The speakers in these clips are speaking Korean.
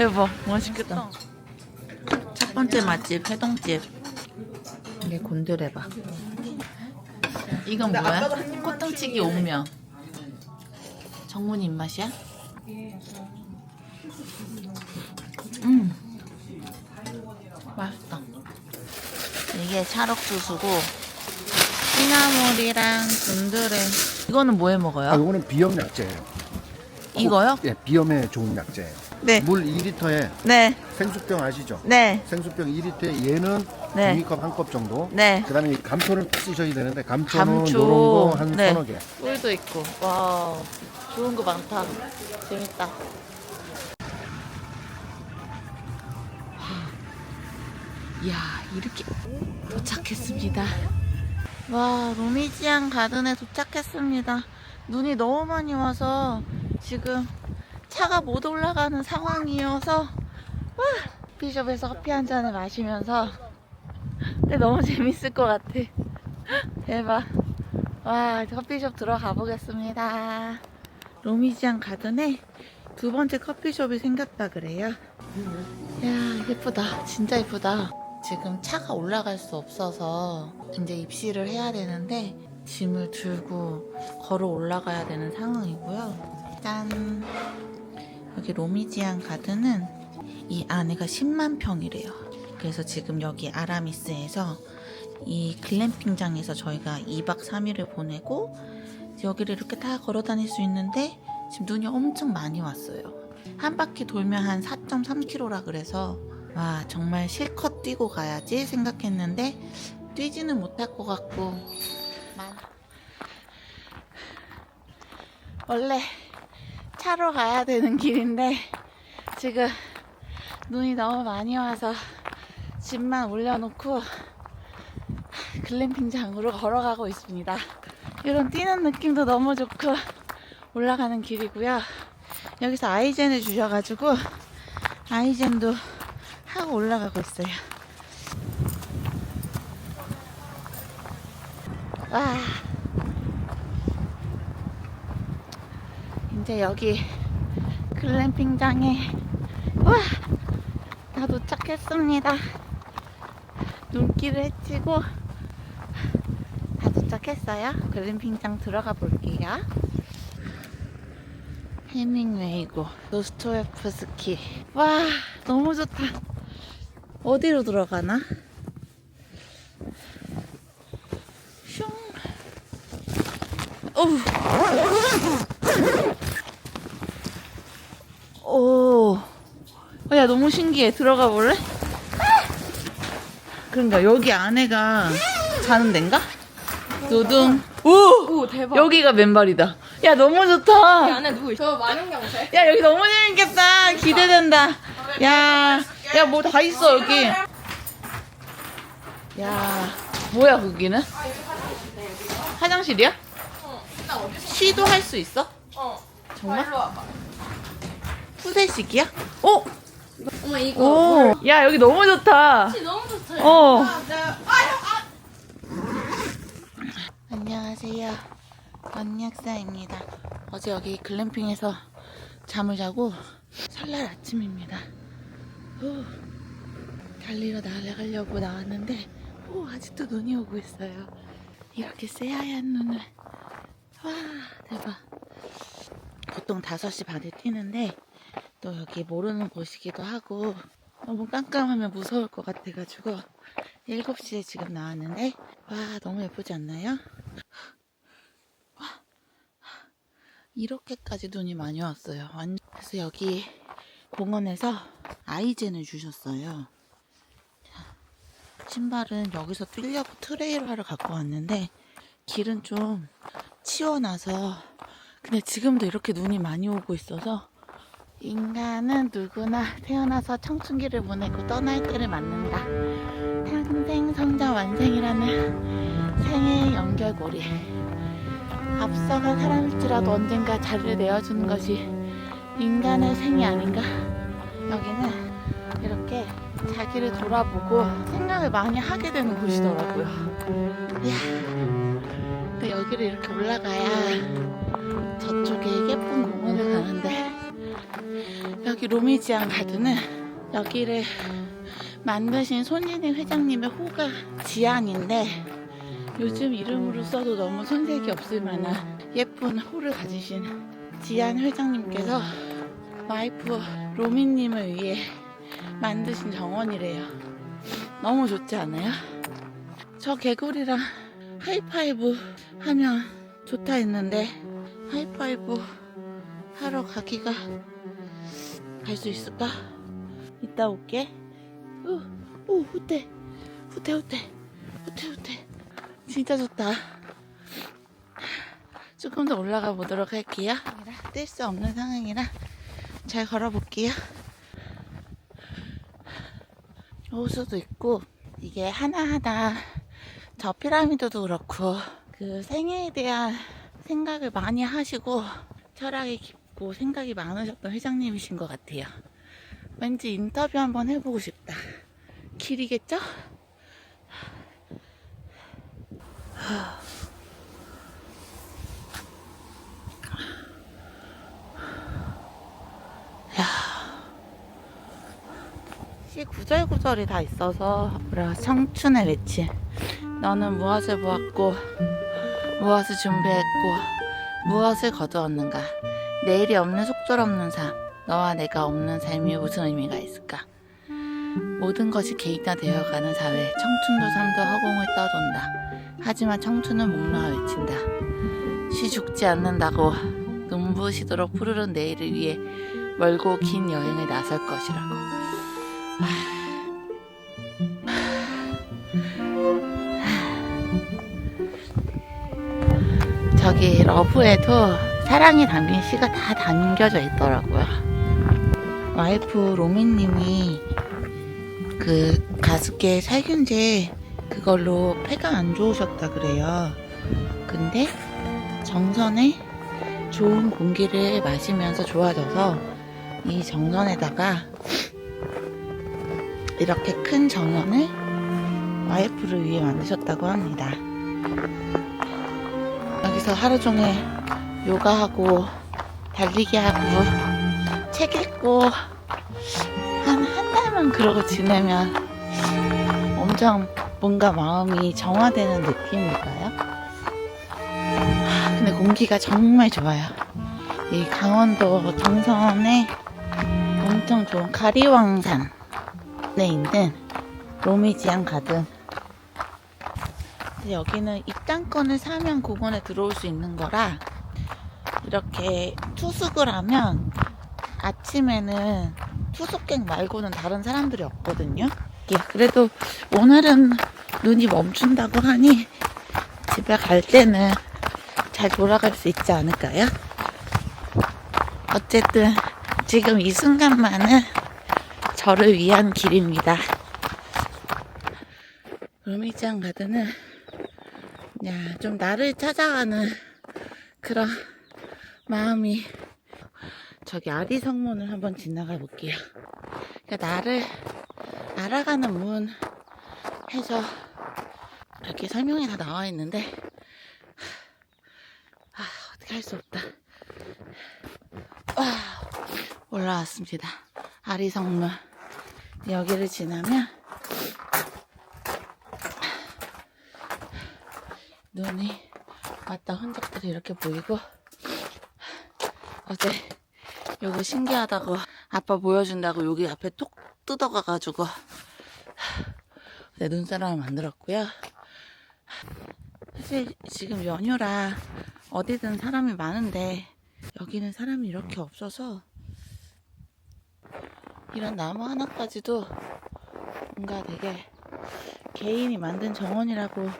대박, 맛있겠다. 첫 번째 맛집, 해동집. 이게 곤드레밥. 이건 뭐야? 꽃등치기 옥면. 정문이 입맛이야? 음, 맛있다. 이게 찰옥수수고 시나물이랑 곤드레. 이거는 뭐해 먹어요? 아, 이거는 비염 약재예요. 이거요? 예, 비염에 좋은 약재예요. 네. 물 2리터에 네, 생수병 아시죠? 네, 생수병 2리터에 얘는 네. 종이컵 한 컵 정도. 네. 그다음에 이 감초를 쓰셔야 되는데 감초는 감초. 이런 거한 네. 서너 개. 꿀도 있고. 와, 좋은 거 많다. 재밌다. 이야, 이렇게 도착했습니다. 와, 로미지안 가든에 도착했습니다. 눈이 너무 많이 와서 지금 차가 못 올라가는 상황이어서 와, 커피숍에서 커피 한 잔을 마시면서 근데 너무 재밌을 것 같아. 대박. 와, 커피숍 들어가 보겠습니다. 로미지안 가든에 두 번째 커피숍이 생겼다 그래요. 야, 예쁘다. 진짜 예쁘다. 지금 차가 올라갈 수 없어서 이제 입실을 해야 되는데 짐을 들고 걸어 올라가야 되는 상황이고요. 짠. 여기 로미지안 가든은 이 안에가 10만 평이래요. 그래서 지금 여기 아라미스에서 이 글램핑장에서 저희가 2박 3일을 보내고 여기를 이렇게 다 걸어 다닐 수 있는데 지금 눈이 엄청 많이 왔어요. 한 바퀴 돌면 한 4.3km라 그래서 와 정말 실컷 뛰고 가야지 생각했는데 뛰지는 못할 것 같고 만- 원래 차로 가야 되는 길인데 지금 눈이 너무 많이 와서 짐만 올려놓고 글램핑장으로 걸어가고 있습니다. 이런 뛰는 느낌도 너무 좋고 올라가는 길이고요. 여기서 아이젠을 주셔가지고 아이젠도 하고 올라가고 있어요. 와. 이제 여기 글램핑장에 와! 다 도착했습니다. 눈길을 헤치고 다 도착했어요. 글램핑장 들어가 볼게요. 해밍웨이고 노스토예프스키 와 너무 좋다. 어디로 들어가나? 슝. 어우. 오. 어, 야 너무 신기해. 들어가 볼래? 그런가 여기 안에가 자는 데인가? 노둥. 오! 오 대박. 여기가 맨발이다. 야 너무 좋다. 이 안에 누구 있어? 저 만원경찰. 야 여기 너무 재밌겠다. 기대된다. 야, 야 뭐 다 있어 여기. 야, 뭐야 거기는? 화장실이야? 쉬도 할 수 있어? 어. 정말? 푸세식이야? 어? 어머 이거. 오, 야 여기 너무 좋다. 너무 좋다. 어. 아, 안녕하세요. 언니학사입니다. 어제 여기 글램핑에서 잠을 자고 설날 아침입니다. 후, 달리러 나가려고 나왔는데 오, 아직도 눈이 오고 있어요. 이렇게 새하얀 눈을 와 대박. 보통 5시 반에 뛰는데 또 여기 모르는 곳이기도 하고 너무 깜깜하면 무서울 것 같아가지고 7시에 지금 나왔는데 와 너무 예쁘지 않나요? 와, 이렇게까지 눈이 많이 왔어요. 완- 그래서 여기 공원에서 아이젠을 주셨어요. 자, 신발은 여기서 뛰려고 트레일화를 갖고 왔는데 길은 좀 치워놔서 근데 지금도 이렇게 눈이 많이 오고 있어서 인간은 누구나 태어나서 청춘기를 보내고 떠날 때를 맞는다. 탄생, 성장, 완생이라는 생의 연결고리. 앞서간 사람일지라도 언젠가 자리를 내어주는 것이 인간의 생이 아닌가. 여기는 이렇게 자기를 돌아보고 생각을 많이 하게 되는 곳이더라고요. 이야. 여기를 이렇게 올라가야 저쪽에 예쁜 공원을 가는데 여기 로미지안 가드는 여기를 만드신 손인희 회장님의 호가 지안인데 요즘 이름으로 써도 너무 손색이 없을 만한 예쁜 호를 가지신 지안 회장님께서 와이프 로미님을 위해 만드신 정원이래요. 너무 좋지 않아요? 저 개구리랑 하이파이브 하면 좋다 했는데 하이파이브 하러 가기가 갈 수 있을까? 이따 올게. 오, 오, 후퇴. 후퇴, 후퇴. 후퇴, 후퇴. 진짜 좋다. 조금 더 올라가 보도록 할게요. 뛸수 없는 상황이라 잘 걸어볼게요. 호수도 있고, 이게 하나하나 저 피라미드도 그렇고, 그 생애에 대한 생각을 많이 하시고, 철학이 깊 고 생각이 많으셨던 회장님이신 것 같아요. 왠지 인터뷰 한번 해보고 싶다. 길이겠죠? 시 구절구절이 다 있어서 뭐라 청춘의 외침 너는 무엇을 보았고 무엇을 준비했고 무엇을 거두었는가 내일이 없는 속절없는 삶 너와 내가 없는 삶이 무슨 의미가 있을까? 모든 것이 개인화 되어가는 사회 청춘도 삶도 허공을 떠돈다. 하지만 청춘은 목놓아 외친다. 쉬 죽지 않는다고 눈부시도록 푸르른 내일을 위해 멀고 긴 여행을 나설 것이라고. 저기 러브에도 사랑이 담긴 시가 다 담겨져 있더라고요. 와이프 로미님이 그 가습기 살균제 그걸로 폐가 안 좋으셨다 그래요. 근데 정선에 좋은 공기를 마시면서 좋아져서 이 정선에다가 이렇게 큰 정원을 와이프를 위해 만드셨다고 합니다. 여기서 하루 종일 요가하고 달리기 하고 책 읽고 한 한 달만 그러고 지내면 엄청 뭔가 마음이 정화되는 느낌일까요? 하, 근데 공기가 정말 좋아요. 이 강원도 정선에 엄청 좋은 가리왕산에 있는 로미지안 가든 여기는 입장권을 사면 공원에 들어올 수 있는 거라 이렇게 투숙을 하면 아침에는 투숙객 말고는 다른 사람들이 없거든요. 예, 그래도 오늘은 눈이 멈춘다고 하니 집에 갈 때는 잘 돌아갈 수 있지 않을까요? 어쨌든 지금 이 순간만은 저를 위한 길입니다. 루미지안 가드는 야, 좀 나를 찾아가는 그런 마음이 저기 아리성문을 한번 지나가 볼게요. 그러니까 나를 알아가는 문 해서 이렇게 설명이 다 나와 있는데 아, 어떻게 할 수 없다. 아, 올라왔습니다. 아리성문 여기를 지나면 눈이 왔다 흔적들이 이렇게 보이고 어제 요거 신기하다고. 아빠 보여준다고 여기 앞에 톡 뜯어가가지고. 내 눈사람을 만들었고요. 사실 지금 연휴라 어디든 사람이 많은데 여기는 사람이 이렇게 없어서 이런 나무 하나까지도 뭔가 되게 개인이 만든 정원이라고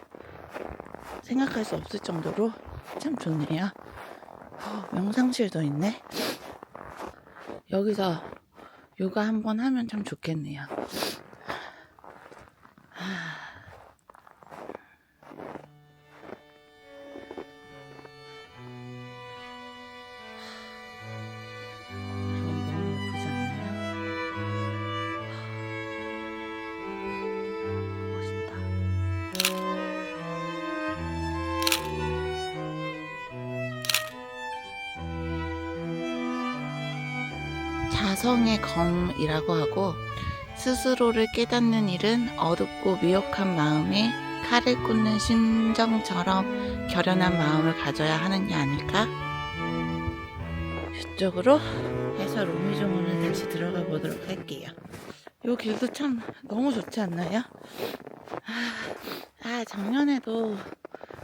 생각할 수 없을 정도로 참 좋네요. 어, 명상실도 있네. 여기서 요가 한번 하면 참 좋겠네요. 여성의 검이라고 하고 스스로를 깨닫는 일은 어둡고 미혹한 마음에 칼을 꽂는 심정처럼 결연한 마음을 가져야 하는 게 아닐까? 이쪽으로 해서 로미종원을 다시 들어가 보도록 할게요. 이 길도 참 너무 좋지 않나요? 아, 아, 작년에도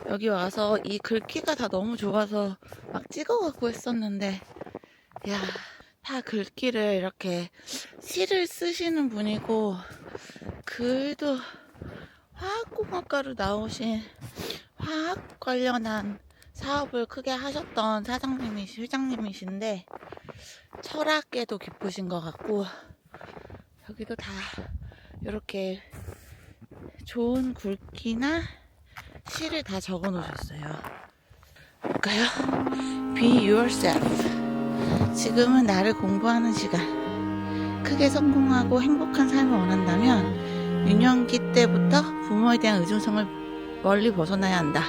여기 와서 이 글귀가 다 너무 좋아서 막 찍어가고 했었는데, 야, 다 글귀를 이렇게 시를 쓰시는 분이고, 글도 화학공학과로 나오신 화학 관련한 사업을 크게 하셨던 사장님이, 회장님이신데, 철학계도 깊으신 것 같고, 여기도 다 이렇게 좋은 굵기나 시를 다 적어 놓으셨어요. 볼까요? Be yourself. 지금은 나를 공부하는 시간. 크게 성공하고 행복한 삶을 원한다면 유년기 때부터 부모에 대한 의존성을 멀리 벗어나야 한다.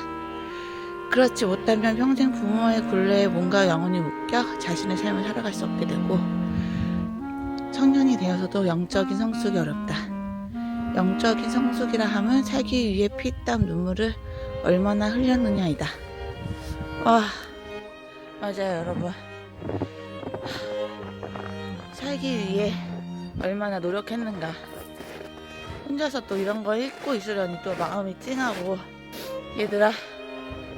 그렇지 못하면 평생 부모의 굴레에 뭔가 영혼이 묶여 자신의 삶을 살아갈 수 없게 되고 청년이 되어서도 영적인 성숙이 어렵다. 영적인 성숙이라 함은 살기 위해 피, 땀, 눈물을 얼마나 흘렸느냐이다. 와, 맞아요, 여러분. 살기 위해 얼마나 노력했는가. 혼자서 또 이런 거 읽고 있으려니 또 마음이 찡하고. 얘들아,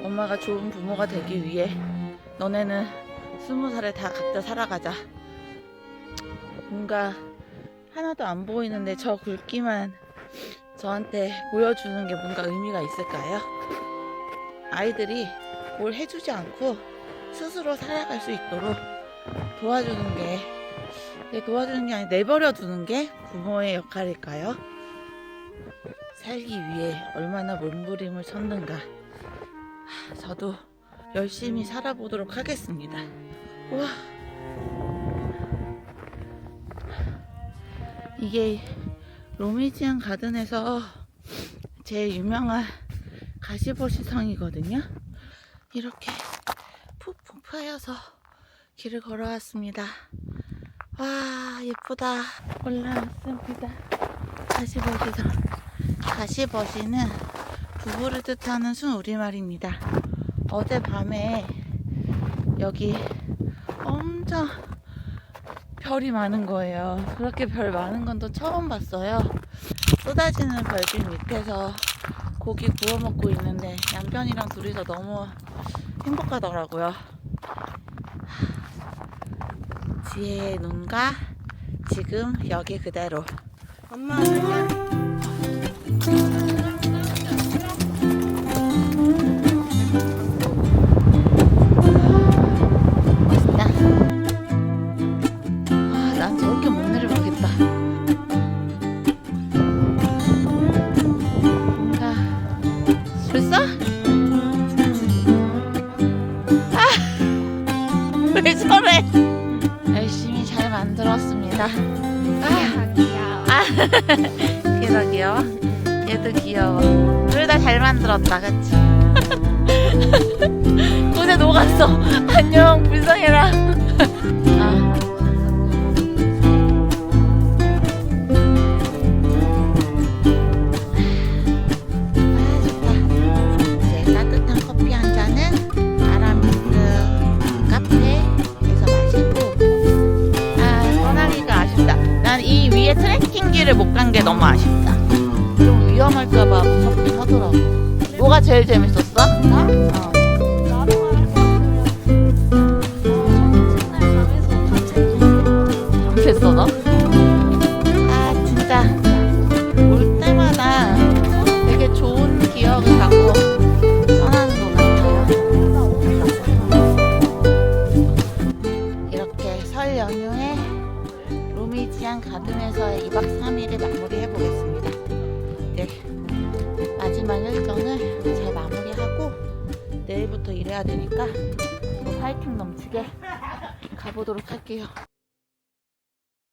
엄마가 좋은 부모가 되기 위해 너네는 스무 살에 다 각자 살아가자. 뭔가 하나도 안 보이는데 저 굵기만 저한테 보여주는 게 뭔가 의미가 있을까요? 아이들이 뭘 해주지 않고 스스로 살아갈 수 있도록 도와주는 게 네, 도와주는 게 아니라 내버려 두는 게 부모의 역할일까요? 살기 위해 얼마나 몸부림을 쳤는가 하, 저도 열심히 살아보도록 하겠습니다. 우와. 이게 로미지안 가든에서 제일 유명한 가시버시성이거든요. 이렇게 푹푹 파여서 길을 걸어왔습니다. 와 예쁘다. 올라왔습니다. 가시버시성. 가시버시는 부부를 뜻하는 순 우리말입니다. 어젯밤에 여기 엄청 별이 많은 거예요. 그렇게 별 많은 건 또 처음 봤어요. 쏟아지는 별빛 밑에서 고기 구워 먹고 있는데 남편이랑 둘이서 너무 행복하더라고요. 지혜의 눈과 지금 여기 그대로. 엄마 그냥 얘도 귀여워. 얘도 귀여워. 둘 다 잘 만들었다, 그치? 손에 녹았어. 안녕, 불쌍해라. 뭐가